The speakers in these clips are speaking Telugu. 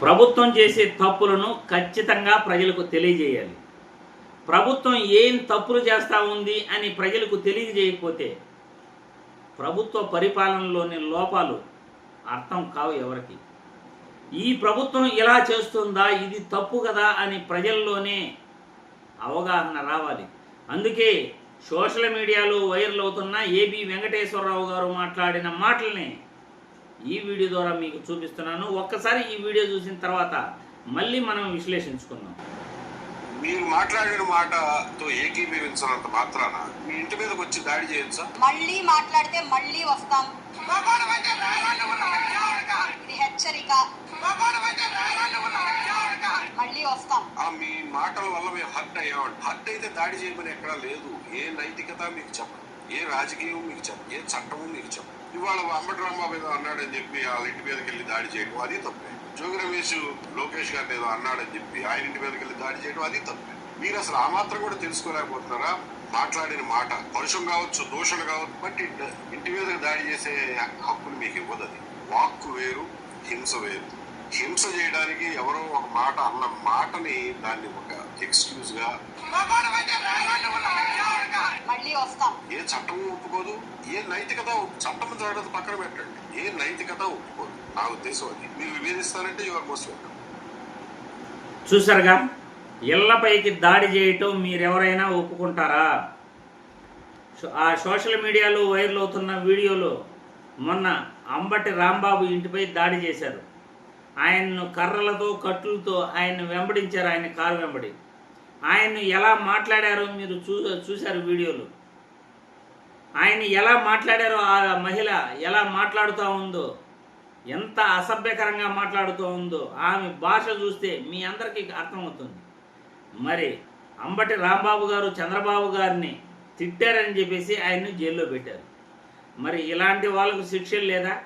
ప్రభుత్వం చేసే తప్పులను ఖచ్చితంగా ప్రజలకు తెలియజేయాలి. ప్రభుత్వం ఏం తప్పులు చేస్తూ ఉంది అని ప్రజలకు తెలియజేయకపోతే ప్రభుత్వ పరిపాలనలోని లోపాలు అర్థం కావు ఎవరికి. ఈ ప్రభుత్వం ఇలా చేస్తుందా ఇది తప్పు కదా అని ప్రజల్లోనే అవగాహన రావాలి. అందుకే సోషల్ మీడియాలో వైరల్ అవుతున్న ఏబి వెంకటేశ్వరరావు గారు మాట్లాడిన మాటల్ని ఈ వీడియో ద్వారా మీకు చూపిస్తున్నాను. ఒక్కసారి ఈ వీడియో చూసిన తర్వాత మళ్ళీ మనం విశ్లేషించుకుందాం. మీరు మాట్లాడిన మాటతో ఏకీభవించినంత మాత్రాన మీ ఇంటి మీదకి వచ్చి దాడి చేయొచ్చా? మళ్ళీ మాట్లాడితే మళ్ళీ వస్తాం. ఇది హెచ్చరిక. మళ్ళీ వస్తాం. ఆ మీ మాటల వల్ల మేము హర్ట్ అయ్యామండి. హర్ట్ అయితే దాడి చేయమని ఎక్కడా లేదు. ఏ నైతికత మీకు చెప్పదు. ఏ రాజకీయం మీకు చెప్పదు ఏ చట్టము మీకు చెప్పదు ఇవాళ అంబటి రాంబాబు ఏదో అన్నాడని చెప్పి వాళ్ళ ఇంటి మీదకి వెళ్ళి దాడి చేయడం అది తప్పే. జోగి రమేష్ లోకేష్ గారిని ఏదో అన్నాడని చెప్పి ఆయన ఇంటి మీదకి వెళ్ళి దాడి చేయడం అది తప్పే. మీరు అసలు ఆ మాత్రం కూడా తెలుసుకోలేకపోతున్నారా? మాట్లాడిన మాట పరుషం కావచ్చు దోషులు కావచ్చు బట్ ఇంటి మీదకి దాడి చేసే హక్కును మీకు ఇవ్వదు అది. వాక్కు వేరు హింస వేరు. హింస చేయడానికి ఎవరో ఒక మాట అన్న మాటని దాన్ని ఒక ఎక్స్క్యూజ్గా మళ్ళీ వస్తాం. ఏ చట్టం ఒప్పుకోదు ఏ నైతికత చట్టం జాగ్రత్త పక్కన పెట్టండి. ఏ నైతికత ఒప్పుకోదు. నా ఉద్దేశం అది. మీరు విభేదిస్తారంటే యువర్ మోస్ట్ వెల్కమ్ చూసారుగా ఇళ్ళపైకి దాడి చేయటం మీరెవరైనా ఒప్పుకుంటారా? సో- ఆ సోషల్ మీడియాలో వైరల్ అవుతున్న వీడియోలో మొన్న అంబటి రాంబాబు ఇంటిపై దాడి చేశారు. ఆయన్ను కర్రలతో కట్టులతో ఆయన్ను వెంబడించారు. ఆయన కారు వెంబడి. ఆయన్ను ఎలా మాట్లాడారో మీరు చూ చూశారు వీడియోలో. ఆయన ఎలా మాట్లాడారో ఆ మహిళ ఎలా మాట్లాడుతూ ఉందో ఎంత అసభ్యకరంగా మాట్లాడుతూ ఉందో ఆమె భాష చూస్తే మీ అందరికీ అర్థమవుతుంది. మరి అంబటి రాంబాబు గారు చంద్రబాబు గారిని తిట్టారని చెప్పేసి ఆయన్ని జైల్లో పెట్టారు. మరి ఇలాంటి వాళ్ళకు శిక్షలు లేదా?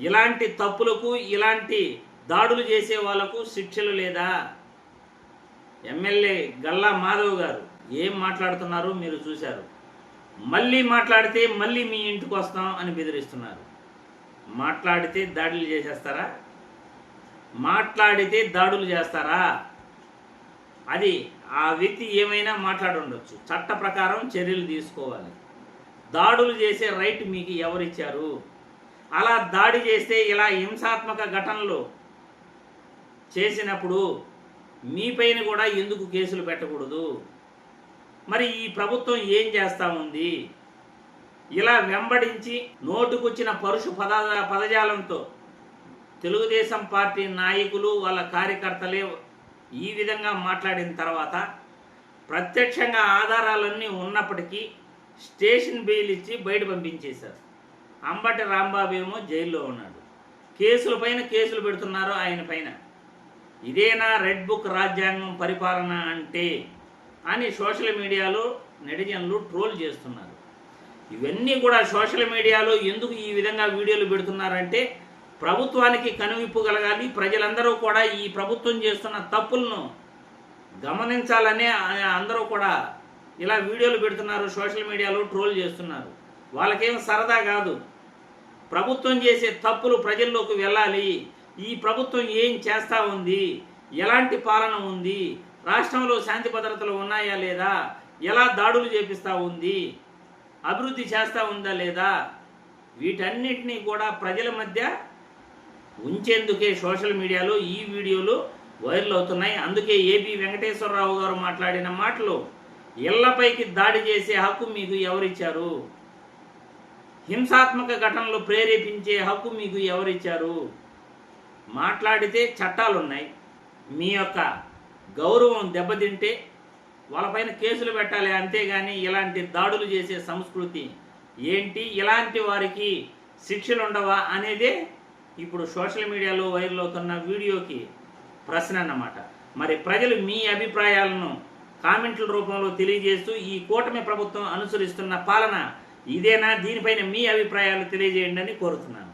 ఇలాంటి తప్పులకు ఇలాంటి దాడులు చేసే వాళ్ళకు శిక్షలు లేదా? ఎమ్మెల్యే గల్లా మాధవ్ గారు ఏం మాట్లాడుతున్నారో మీరు చూశారు. మళ్ళీ మాట్లాడితే మళ్ళీ మీ ఇంటికి వస్తాం అని బెదిరిస్తున్నారు. మాట్లాడితే దాడులు చేసేస్తారా? మాట్లాడితే దాడులు చేస్తారా? అది ఆ వ్యక్తి ఏమైనా మాట్లాడుండొచ్చు చట్ట ప్రకారం చర్యలు తీసుకోవాలి. దాడులు చేసే రైట్ మీకు ఎవరిచ్చారు? అలా దాడి చేస్తే ఇలా హింసాత్మక ఘటనలు చేసినప్పుడు మీపైన కూడా ఎందుకు కేసులు పెట్టకూడదు? మరి ఈ ప్రభుత్వం ఏం చేస్తా ఉంది ఇలా వెంబడించి నోటుకొచ్చిన పరుషు పద పదజాలంతో తెలుగుదేశం పార్టీ నాయకులు వాళ్ళ కార్యకర్తలే ఈ విధంగా మాట్లాడిన తర్వాత ప్రత్యక్షంగా ఆధారాలన్నీ ఉన్నప్పటికీ స్టేషన్ బెయిల్ ఇచ్చి బయట పంపించేశారు. అంబటి రాంబాబు ఏమో జైల్లో ఉన్నాడు. కేసులపైన కేసులు పెడుతున్నారు ఆయన పైన. ఇదేనా రెడ్ బుక్ రాజ్యాంగం పరిపాలన అంటే అని సోషల్ మీడియాలో నెటిజన్లు ట్రోల్ చేస్తున్నారు. ఇవన్నీ కూడా సోషల్ మీడియాలో ఎందుకు ఈ విధంగా వీడియోలు పెడుతున్నారంటే ప్రభుత్వానికి కనువిప్పు కలగాలి ప్రజలందరూ కూడా ఈ ప్రభుత్వం చేస్తున్న తప్పులను గమనించాలనే ఆ- అందరూ కూడా ఇలా వీడియోలు పెడుతున్నారు సోషల్ మీడియాలో ట్రోల్ చేస్తున్నారు. వాళ్ళకేం సరదా కాదు. ప్రభుత్వం చేసే తప్పులు ప్రజల్లోకి వెళ్ళాలి. ఈ ప్రభుత్వం ఏం చేస్తూ ఉంది? ఎలాంటి పాలన ఉంది? రాష్ట్రంలో శాంతి భద్రతలు ఉన్నాయా లేదా? ఎలా దాడులు చేపిస్తూ ఉంది? అభివృద్ధి చేస్తూ ఉందా లేదా? వీటన్నిటినీ కూడా ప్రజల మధ్య ఉంచేందుకే సోషల్ మీడియాలో ఈ వీడియోలు వైరల్ అవుతున్నాయి. అందుకే ఏబి వెంకటేశ్వరరావు గారు మాట్లాడిన మాటలు ఇళ్ళపైకి దాడి చేసే హక్కు మీకు ఎవరిచ్చారు? హింసాత్మక ఘటనలు ప్రేరేపించే హక్కు మీకు ఎవరిచ్చారు? మాట్లాడితే చట్టాలు ఉన్నాయి మీ యొక్క గౌరవం దెబ్బతింటే వాళ్ళపైన కేసులు పెట్టాలి అంతేగాని ఇలాంటి దాడులు చేసే సంస్కృతి ఏంటి? ఇలాంటి వారికి శిక్షలు ఉండవా అనేదే ఇప్పుడు సోషల్ మీడియాలో వైరల్ అవుతున్న వీడియోకి ప్రశ్న అన్నమాట. మరి ప్రజలు మీ అభిప్రాయాలను కామెంట్ల రూపంలో తెలియజేస్తూ ఈ కూటమి ప్రభుత్వం అనుసరిస్తున్న పాలన ఇదేనా? దీనిపైన మీ అభిప్రాయాలు తెలియజేయండి అని కోరుతున్నాను.